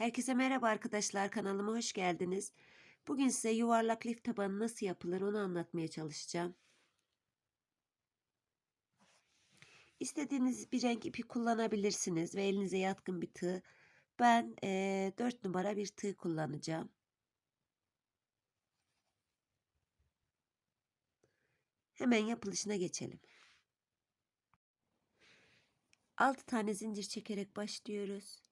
Herkese merhaba arkadaşlar kanalıma hoş geldiniz. Bugün size yuvarlak lif tabanı nasıl yapılır onu anlatmaya çalışacağım. İstediğiniz bir renk ipi kullanabilirsiniz ve elinize yatkın bir tığ. Ben eee 4 numara bir tığ kullanacağım. Hemen yapılışına geçelim. 6 tane zincir çekerek başlıyoruz.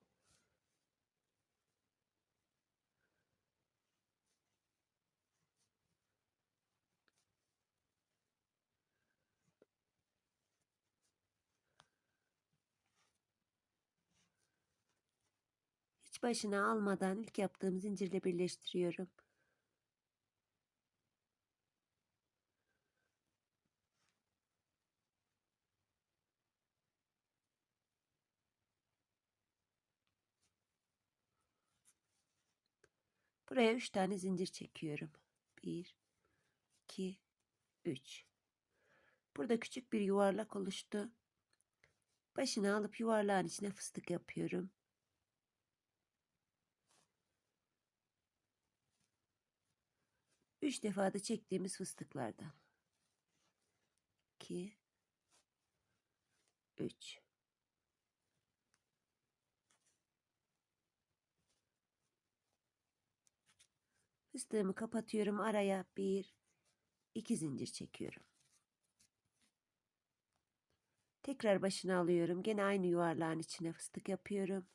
Başına almadan ilk yaptığım zincirle birleştiriyorum. Buraya 3 tane zincir çekiyorum. 1 2 3 Burada küçük bir yuvarlak oluştu. Başını alıp yuvarlağın içine fıstık yapıyorum. Üç defa da çektiğimiz fıstıklardan. 2 3 Fıstığımı kapatıyorum. Araya bir, iki zincir çekiyorum. Tekrar başına alıyorum. Gene aynı yuvarlağın içine fıstık yapıyorum.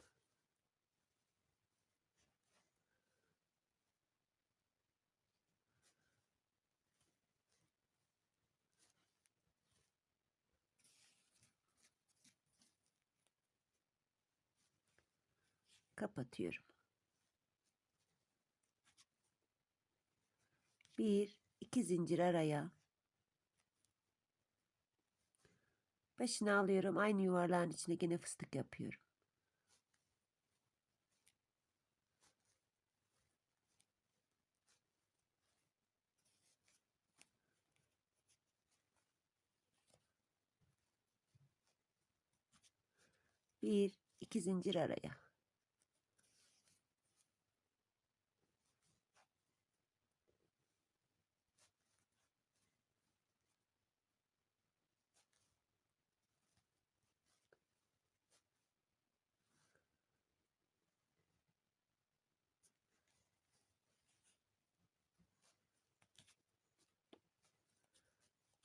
Kapatıyorum. Bir, iki zincir araya. Başına alıyorum. Aynı yuvarlağın içine gene fıstık yapıyorum. Bir, iki zincir araya.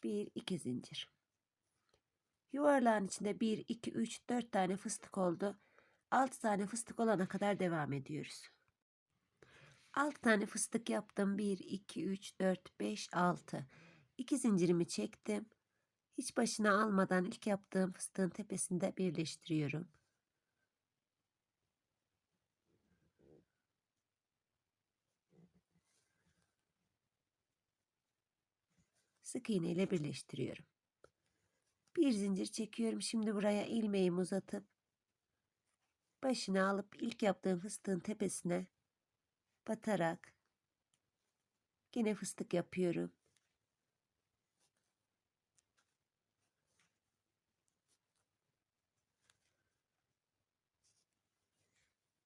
Bir, iki zincir. Yuvarlağın içinde 1, 2, 3, 4 tane fıstık oldu. 6 tane fıstık olana kadar devam ediyoruz. 6 tane fıstık yaptım. 1, 2, 3, 4, 5, 6. 2 zincirimi çektim. Hiç başına almadan ilk yaptığım fıstığın tepesinde birleştiriyorum. Sık iğne ile birleştiriyorum. Bir zincir çekiyorum. Şimdi buraya ilmeğimi uzatıp başını alıp ilk yaptığım fıstığın tepesine batarak yine fıstık yapıyorum.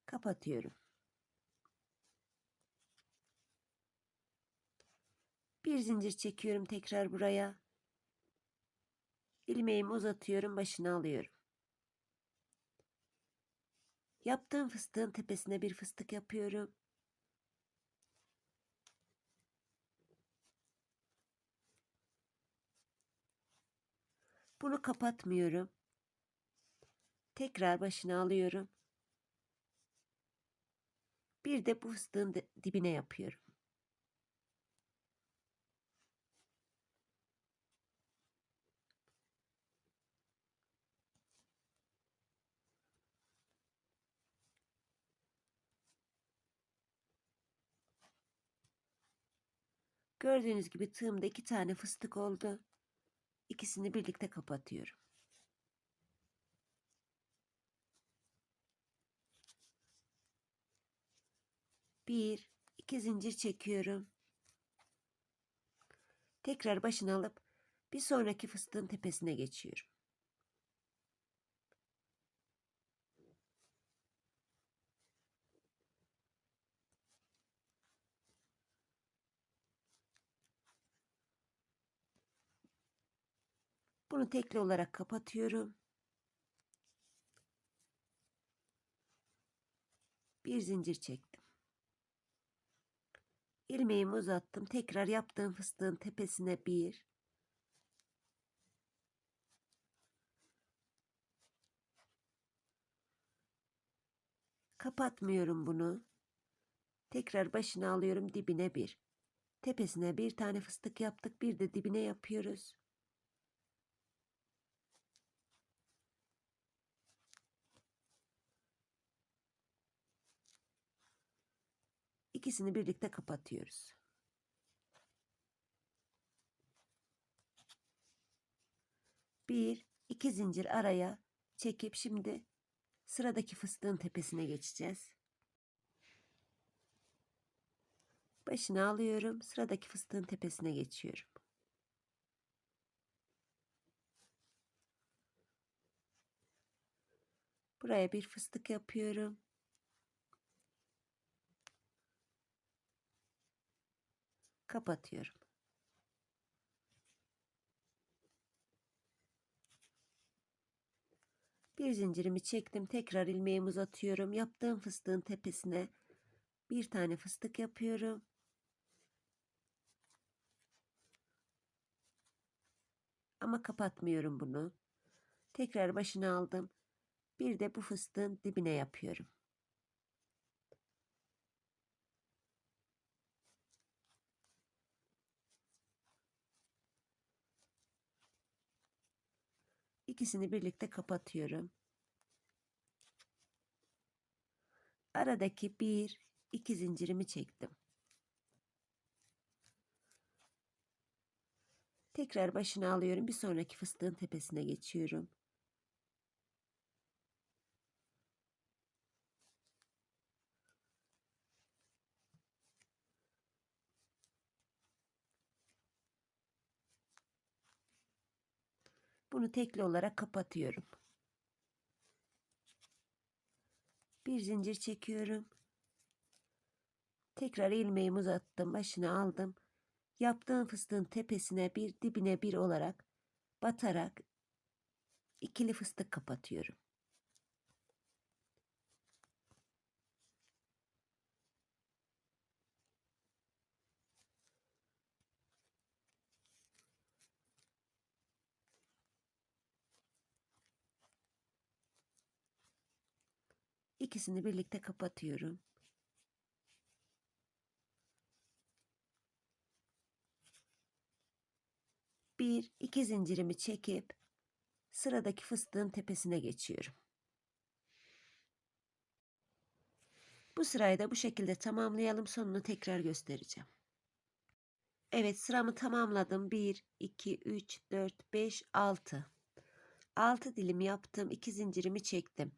Kapatıyorum. Bir zincir çekiyorum tekrar buraya. İlmeğimi uzatıyorum, başını alıyorum. Yaptığım fıstığın tepesine bir fıstık yapıyorum. Bunu kapatmıyorum. Tekrar başını alıyorum. Bir de bu fıstığın dibine yapıyorum. Gördüğünüz gibi tığımda iki tane fıstık oldu. İkisini birlikte kapatıyorum. Bir, iki zincir çekiyorum. Tekrar başını alıp bir sonraki fıstığın tepesine geçiyorum. Bunu tekli olarak kapatıyorum. Bir zincir çektim. İlmeğimi uzattım. Tekrar yaptığım fıstığın tepesine bir. Kapatmıyorum bunu. Tekrar başına alıyorum dibine bir. Tepesine bir tane fıstık yaptık. Bir de dibine yapıyoruz. İkisini birlikte kapatıyoruz. Bir, iki zincir araya çekip şimdi sıradaki fıstığın tepesine geçeceğiz. Başını alıyorum. Sıradaki fıstığın tepesine geçiyorum. Buraya bir fıstık yapıyorum. Kapatıyorum. Bir zincirimi çektim. Tekrar ilmeğimi uzatıyorum. Yaptığım fıstığın tepesine bir tane fıstık yapıyorum. Ama kapatmıyorum bunu. Tekrar başına aldım. Bir de bu fıstığın dibine yapıyorum. İkisini birlikte kapatıyorum. Aradaki bir, iki zincirimi çektim. Tekrar başına alıyorum. Bir sonraki fıstığın tepesine geçiyorum. Bunu tekli olarak kapatıyorum. Bir zincir çekiyorum. Tekrar ilmeğimi uzattım. Başına aldım. Yaptığım fıstığın tepesine bir dibine bir olarak batarak ikili fıstık kapatıyorum. İkisini birlikte kapatıyorum. Bir, iki zincirimi çekip sıradaki fıstığın tepesine geçiyorum. Bu sırayı da bu şekilde tamamlayalım. Sonunu tekrar göstereceğim. Evet sıramı tamamladım. 1, 2, 3, 4, 5, 6. 6 dilim yaptım. 2 zincirimi çektim.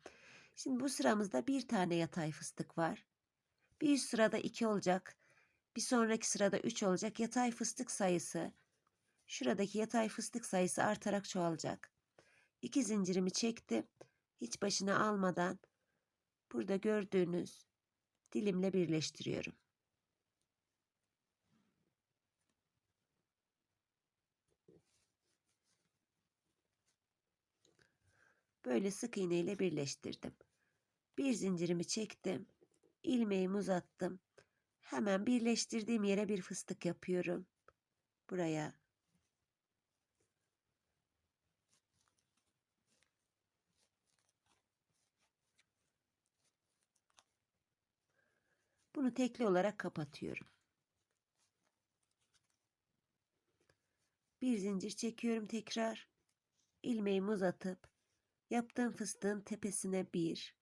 Şimdi bu sıramızda bir tane yatay fıstık var. Bir sırada 2 olacak. Bir sonraki sırada 3 olacak. Yatay fıstık sayısı şuradaki yatay fıstık sayısı artarak çoğalacak. 2 zincirimi çektim. Hiç başına almadan burada gördüğünüz dilimle birleştiriyorum. Böyle sık iğne ile birleştirdim. Bir zincirimi çektim. ilmeğimi uzattım. Hemen birleştirdiğim yere bir fıstık yapıyorum. Buraya. Bunu tekli olarak kapatıyorum. Bir zincir çekiyorum tekrar. ilmeğimi uzatıp yaptığım fıstığın tepesine bir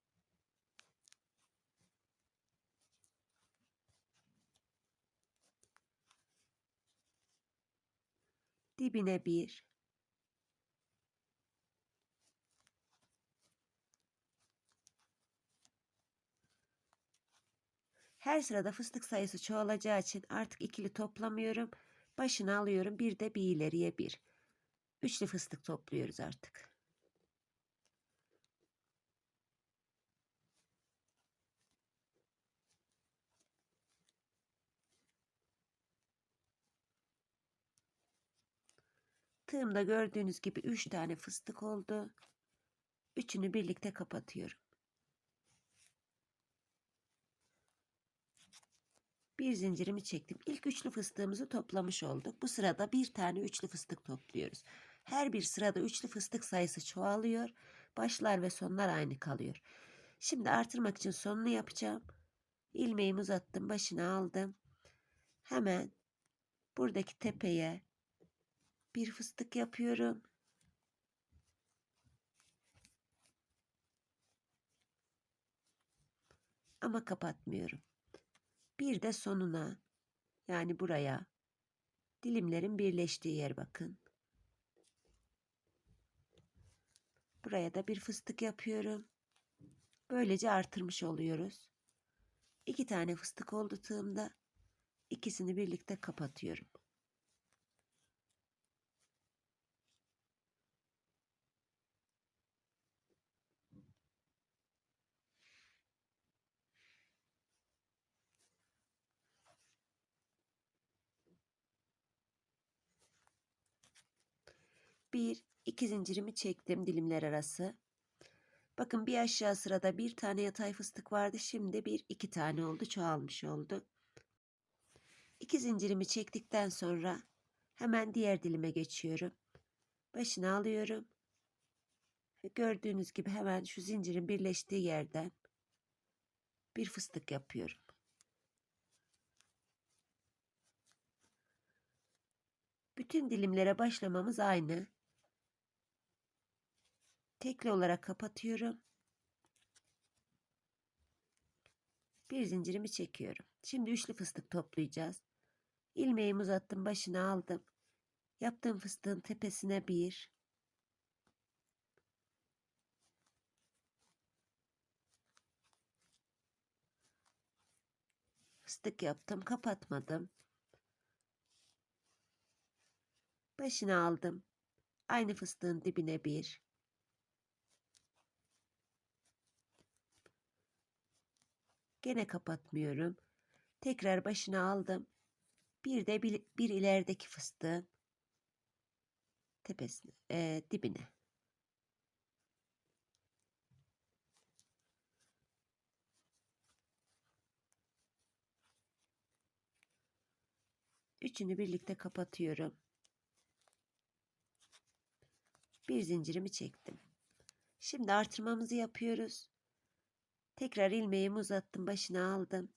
dibine bir Her sırada fıstık sayısı çoğalacağı için artık ikili toplamıyorum. Başını alıyorum. Bir de bir ileriye bir. Üçlü fıstık topluyoruz artık. Tığımda gördüğünüz gibi 3 tane fıstık oldu. Üçünü birlikte kapatıyorum. Bir zincirimi çektim. İlk üçlü fıstığımızı toplamış olduk. Bu sırada bir tane üçlü fıstık topluyoruz. Her bir sırada üçlü fıstık sayısı çoğalıyor. Başlar ve sonlar aynı kalıyor. Şimdi artırmak için sonunu yapacağım. İlmeğimi uzattım, başına aldım. Hemen buradaki tepeye bir fıstık yapıyorum. Ama kapatmıyorum. Bir de sonuna yani buraya dilimlerin birleştiği yer bakın. Buraya da bir fıstık yapıyorum. Böylece artırmış oluyoruz. İki tane fıstık oldu tığımda. İkisini birlikte kapatıyorum. Bir, iki zincirimi çektim dilimler arası. Bakın bir aşağı sırada bir tane yatay fıstık vardı. Şimdi bir iki tane oldu. Çoğalmış oldu. İki zincirimi çektikten sonra hemen diğer dilime geçiyorum. Başını alıyorum. Gördüğünüz gibi hemen şu zincirin birleştiği yerden bir fıstık yapıyorum. Bütün dilimlere başlamamız aynı. Tekli olarak kapatıyorum. Bir zincirimi çekiyorum. Şimdi üçlü fıstık toplayacağız. İlmeğimi uzattım, başına aldım. Yaptığım fıstığın tepesine bir. Fıstık yaptım, kapatmadım. Başına aldım. Aynı fıstığın dibine bir. Gene kapatmıyorum. Tekrar başına aldım. Bir de bir, bir ilerideki fıstığın tepesine, e, dibine. Üçünü birlikte kapatıyorum. Bir zincirimi çektim. Şimdi artırmamızı yapıyoruz. Tekrar ilmeğimi uzattım, başına aldım.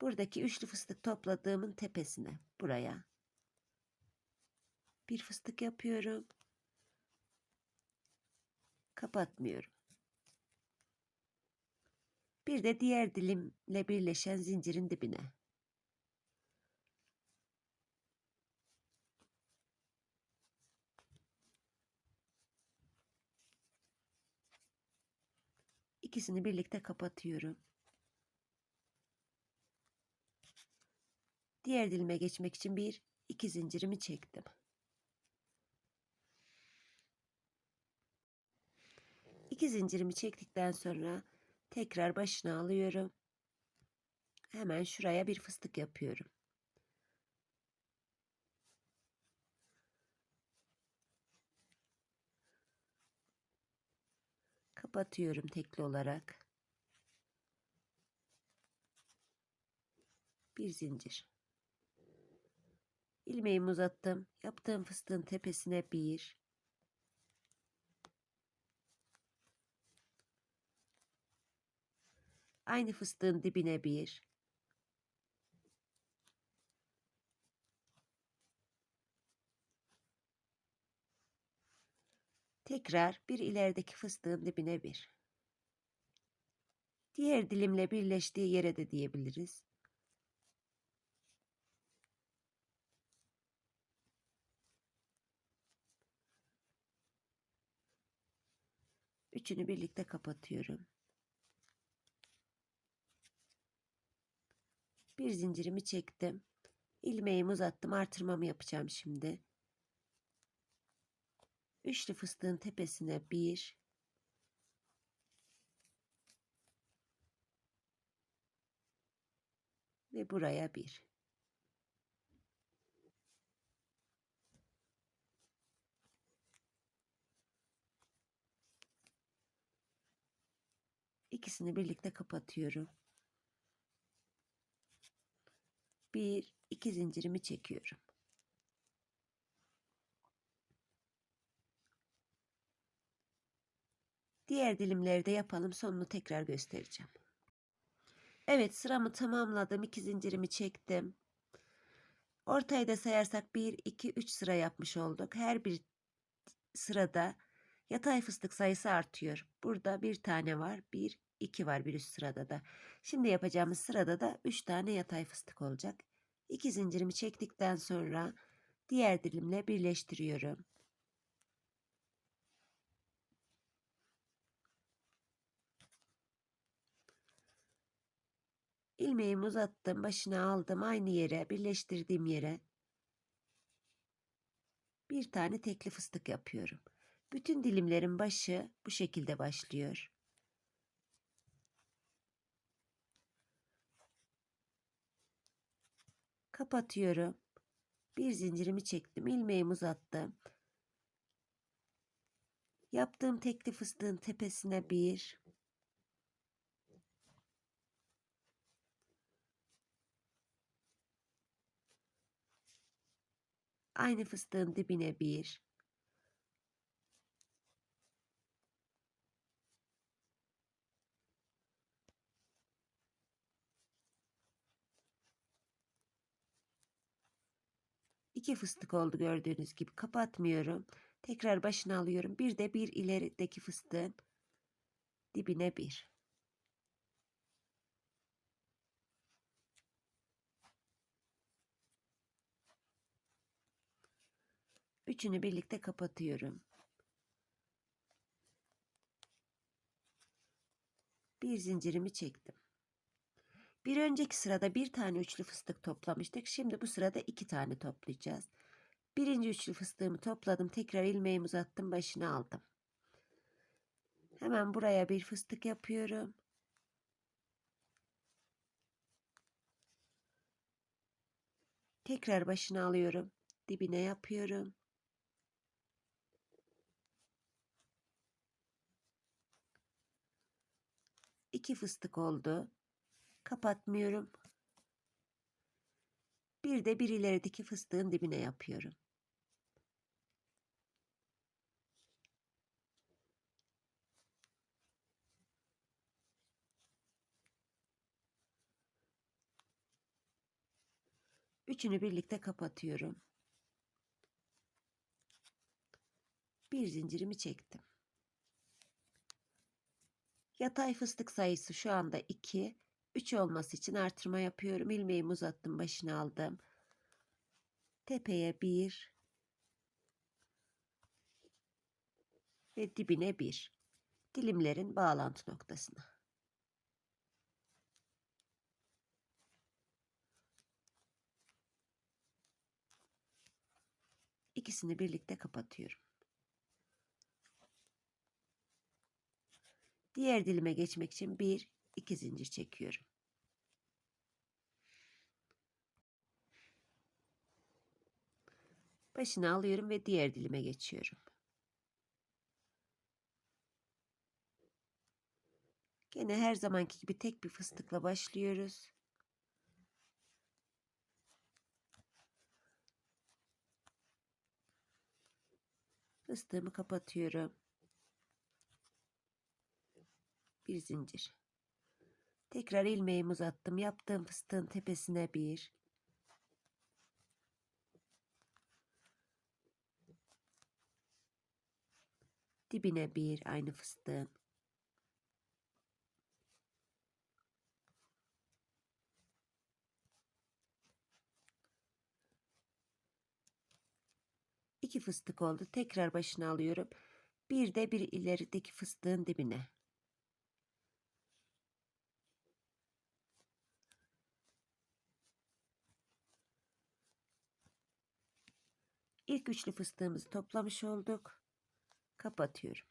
Buradaki üçlü fıstık topladığımın tepesine, buraya. Bir fıstık yapıyorum. Kapatmıyorum. Bir de diğer dilimle birleşen zincirin dibine. İkisini birlikte kapatıyorum. Diğer dilime geçmek için bir iki zincirimi çektim. İki zincirimi çektikten sonra tekrar başına alıyorum. Hemen şuraya bir fıstık yapıyorum. Kapatıyorum tekli olarak. Bir zincir. İlmeğimi uzattım. Yaptığım fıstığın tepesine bir. Aynı fıstığın dibine bir. Tekrar bir ilerideki fıstığın dibine bir. Diğer dilimle birleştiği yere de diyebiliriz. Üçünü birlikte kapatıyorum. Bir zincirimi çektim. İlmeğimi uzattım. Artırmamı yapacağım şimdi. Üçlü fıstığın tepesine bir, ve buraya bir. İkisini birlikte kapatıyorum. Bir, iki zincirimi çekiyorum. Diğer dilimleri de yapalım. Sonunu tekrar göstereceğim. Evet sıramı tamamladım. İki zincirimi çektim. Ortayı da sayarsak 1, 2, 3 sıra yapmış olduk. Her bir sırada yatay fıstık sayısı artıyor. Burada bir tane var. 1, 2 var bir üst sırada da. Şimdi yapacağımız sırada da 3 tane yatay fıstık olacak. 2 zincirimi çektikten sonra diğer dilimle birleştiriyorum. İlmeğimi uzattım, başına aldım aynı yere, birleştirdiğim yere bir tane tekli fıstık yapıyorum. Bütün dilimlerin başı bu şekilde başlıyor. Kapatıyorum. Bir zincirimi çektim, ilmeğimi uzattım. Yaptığım tekli fıstığın tepesine bir, Aynı fıstığın dibine bir. İki fıstık oldu gördüğünüz gibi kapatmıyorum. Tekrar başına alıyorum. Bir de bir ilerideki fıstığın dibine bir. Üçünü birlikte kapatıyorum. Bir zincirimi çektim. Bir önceki sırada bir tane üçlü fıstık toplamıştık. Şimdi bu sırada iki tane toplayacağız. Birinci üçlü fıstığımı topladım. Tekrar ilmeğimi uzattım. Başını aldım. Hemen buraya bir fıstık yapıyorum. Tekrar başını alıyorum. Dibine yapıyorum. 2 fıstık oldu. Kapatmıyorum. Bir de bir ilerideki fıstığın dibine yapıyorum. Üçünü birlikte kapatıyorum. Bir zincirimi çektim. Yatay fıstık sayısı şu anda 2. 3 olması için artırma yapıyorum. İlmeğimi uzattım, başını aldım. Tepeye 1 ve dibine 1. Dilimlerin bağlantı noktasına. İkisini birlikte kapatıyorum. Diğer dilime geçmek için bir iki zincir çekiyorum. Başını alıyorum ve diğer dilime geçiyorum. Gene her zamanki gibi tek bir fıstıkla başlıyoruz. Fıstığımı kapatıyorum bir zincir. Tekrar ilmeğimi uzattım. Yaptığım fıstığın tepesine bir. Dibine bir aynı fıstığın. İki fıstık oldu. Tekrar başına alıyorum. Bir de bir ilerideki fıstığın dibine. İlk üçlü fıstığımızı toplamış olduk. Kapatıyorum.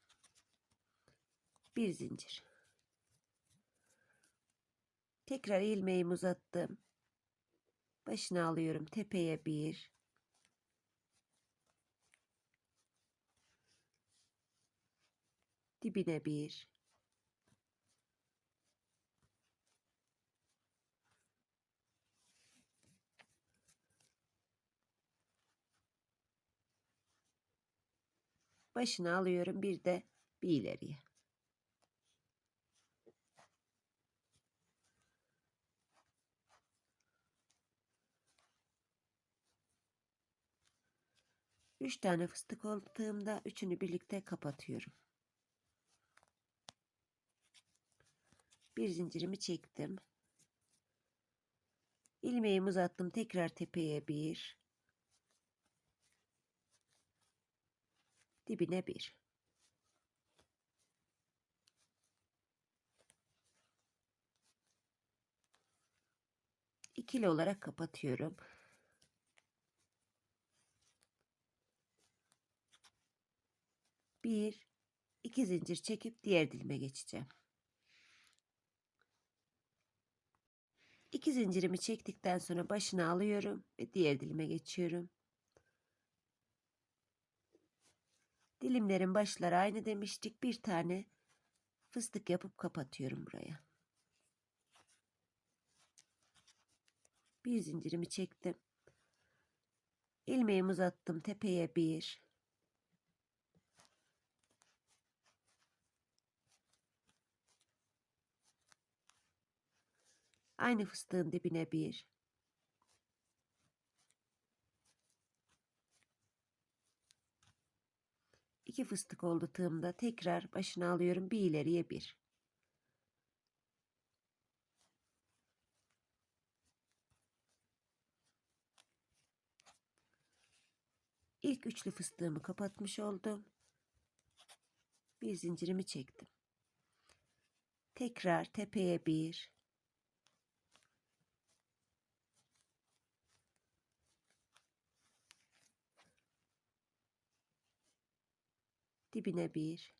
Bir zincir. Tekrar ilmeğimi uzattım. Başına alıyorum. Tepeye bir. Dibine bir. Başını alıyorum bir de bir ileriye. Üç tane fıstık olduğumda üçünü birlikte kapatıyorum. Bir zincirimi çektim. İlmeğimi uzattım. Tekrar tepeye bir. Dibine bir. İkili olarak kapatıyorum. Bir, iki zincir çekip diğer dilime geçeceğim. İki zincirimi çektikten sonra başını alıyorum ve diğer dilime geçiyorum. Dilimlerin başları aynı demiştik. Bir tane fıstık yapıp kapatıyorum buraya. Bir zincirimi çektim. İlmeğimi uzattım. Tepeye bir. Aynı fıstığın dibine bir. İki fıstık oldu tığımda. Tekrar başına alıyorum. Bir ileriye bir. İlk üçlü fıstığımı kapatmış oldum. Bir zincirimi çektim. Tekrar tepeye bir. Dibine bir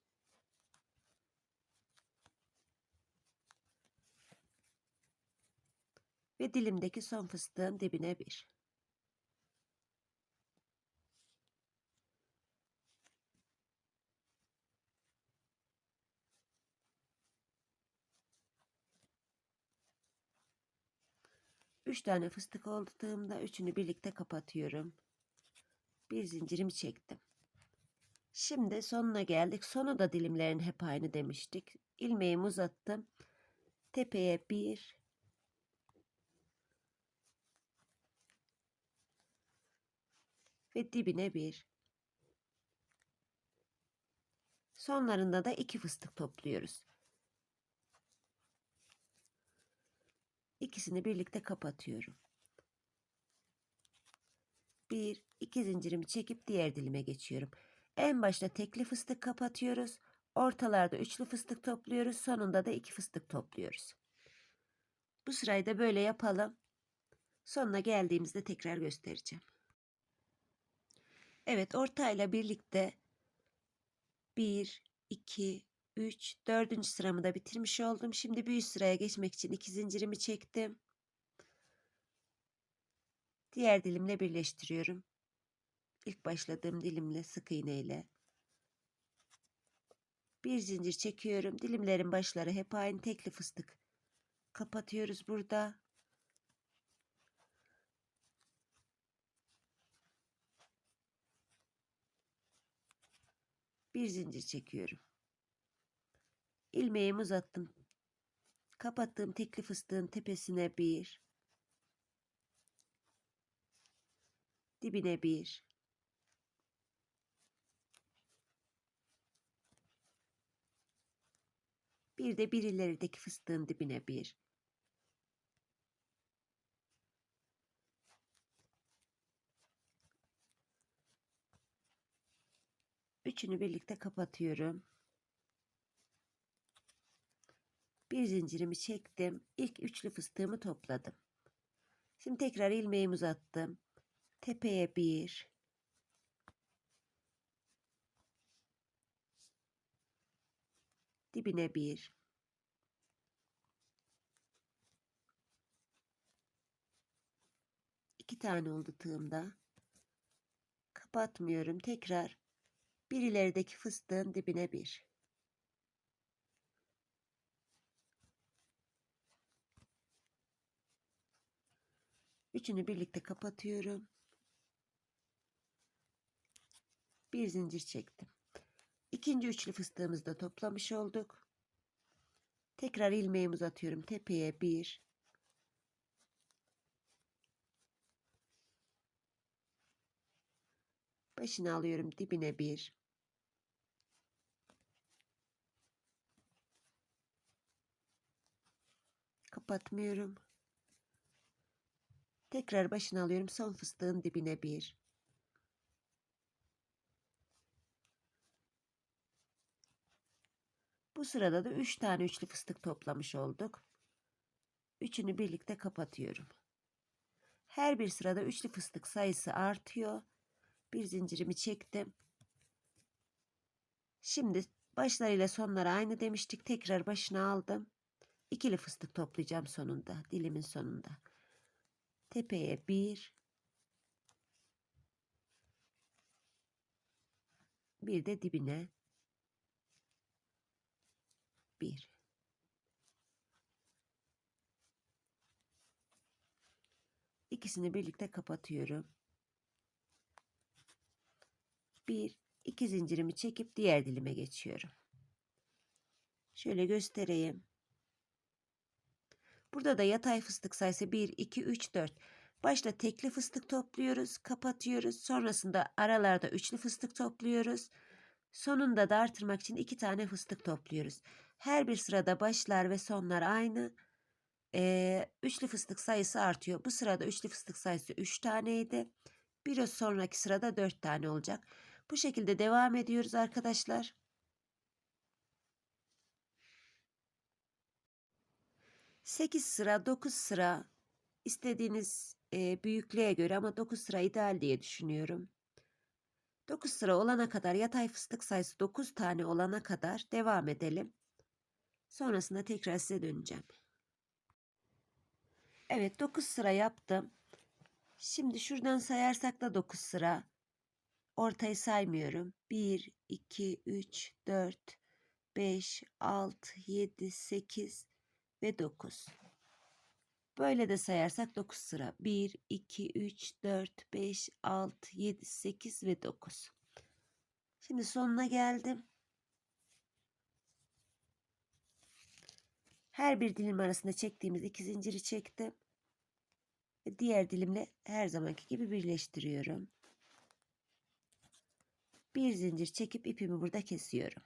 ve dilimdeki son fıstığın dibine bir. Üç tane fıstık olduğumda üçünü birlikte kapatıyorum. Bir zincirimi çektim. Şimdi sonuna geldik. Sonu da dilimlerin hep aynı demiştik. İlmeğimi uzattım. Tepeye bir. Ve dibine bir. Sonlarında da iki fıstık topluyoruz. İkisini birlikte kapatıyorum. Bir, iki zincirimi çekip diğer dilime geçiyorum. En başta tekli fıstık kapatıyoruz. Ortalarda üçlü fıstık topluyoruz. Sonunda da iki fıstık topluyoruz. Bu sırayı da böyle yapalım. Sonuna geldiğimizde tekrar göstereceğim. Evet ortayla birlikte 1, 2, 3, 4. sıramı da bitirmiş oldum. Şimdi üst sıraya geçmek için iki zincirimi çektim. Diğer dilimle birleştiriyorum ilk başladığım dilimle sık iğne ile bir zincir çekiyorum. Dilimlerin başları hep aynı tekli fıstık. Kapatıyoruz burada. Bir zincir çekiyorum. İlmeğimi uzattım. Kapattığım tekli fıstığın tepesine bir. Dibine bir. Bir de bir ilerideki fıstığın dibine bir. Üçünü birlikte kapatıyorum. Bir zincirimi çektim. İlk üçlü fıstığımı topladım. Şimdi tekrar ilmeğimi uzattım. Tepeye bir. Dibine bir. İki tane oldu tığımda. Kapatmıyorum. Tekrar bir ilerideki fıstığın dibine bir. Üçünü birlikte kapatıyorum. Bir zincir çektim İkinci üçlü fıstığımızı da toplamış olduk. Tekrar ilmeğimi uzatıyorum. Tepeye bir. Başını alıyorum dibine bir. Kapatmıyorum. Tekrar başını alıyorum. Son fıstığın dibine bir. Bu sırada da 3 tane üçlü fıstık toplamış olduk. Üçünü birlikte kapatıyorum. Her bir sırada üçlü fıstık sayısı artıyor. Bir zincirimi çektim. Şimdi başlarıyla sonları aynı demiştik. Tekrar başına aldım. İkili fıstık toplayacağım sonunda. Dilimin sonunda. Tepeye bir. Bir de dibine. Bir. İkisini birlikte kapatıyorum. Bir, iki zincirimi çekip diğer dilime geçiyorum. Şöyle göstereyim. Burada da yatay fıstık sayısı 1, 2, 3, 4. Başta tekli fıstık topluyoruz, kapatıyoruz. Sonrasında aralarda üçlü fıstık topluyoruz. Sonunda da artırmak için iki tane fıstık topluyoruz. Her bir sırada başlar ve sonlar aynı. Ee, üçlü fıstık sayısı artıyor. Bu sırada üçlü fıstık sayısı 3 taneydi. Bir sonraki sırada 4 tane olacak. Bu şekilde devam ediyoruz arkadaşlar. Sekiz sıra, dokuz sıra istediğiniz e, büyüklüğe göre ama dokuz sıra ideal diye düşünüyorum. 9 sıra olana kadar yatay fıstık sayısı 9 tane olana kadar devam edelim. Sonrasında tekrar size döneceğim. Evet 9 sıra yaptım. Şimdi şuradan sayarsak da 9 sıra. Ortayı saymıyorum. 1, 2, 3, 4, 5, 6, 7, 8 ve 9. Böyle de sayarsak 9 sıra. 1, 2, 3, 4, 5, 6, 7, 8 ve 9. Şimdi sonuna geldim. Her bir dilim arasında çektiğimiz iki zinciri çektim. Ve diğer dilimle her zamanki gibi birleştiriyorum. Bir zincir çekip ipimi burada kesiyorum.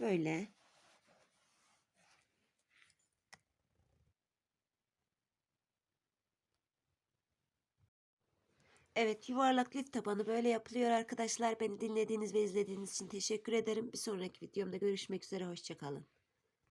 Böyle. Evet yuvarlak lif tabanı böyle yapılıyor arkadaşlar. Beni dinlediğiniz ve izlediğiniz için teşekkür ederim. Bir sonraki videomda görüşmek üzere. Hoşçakalın.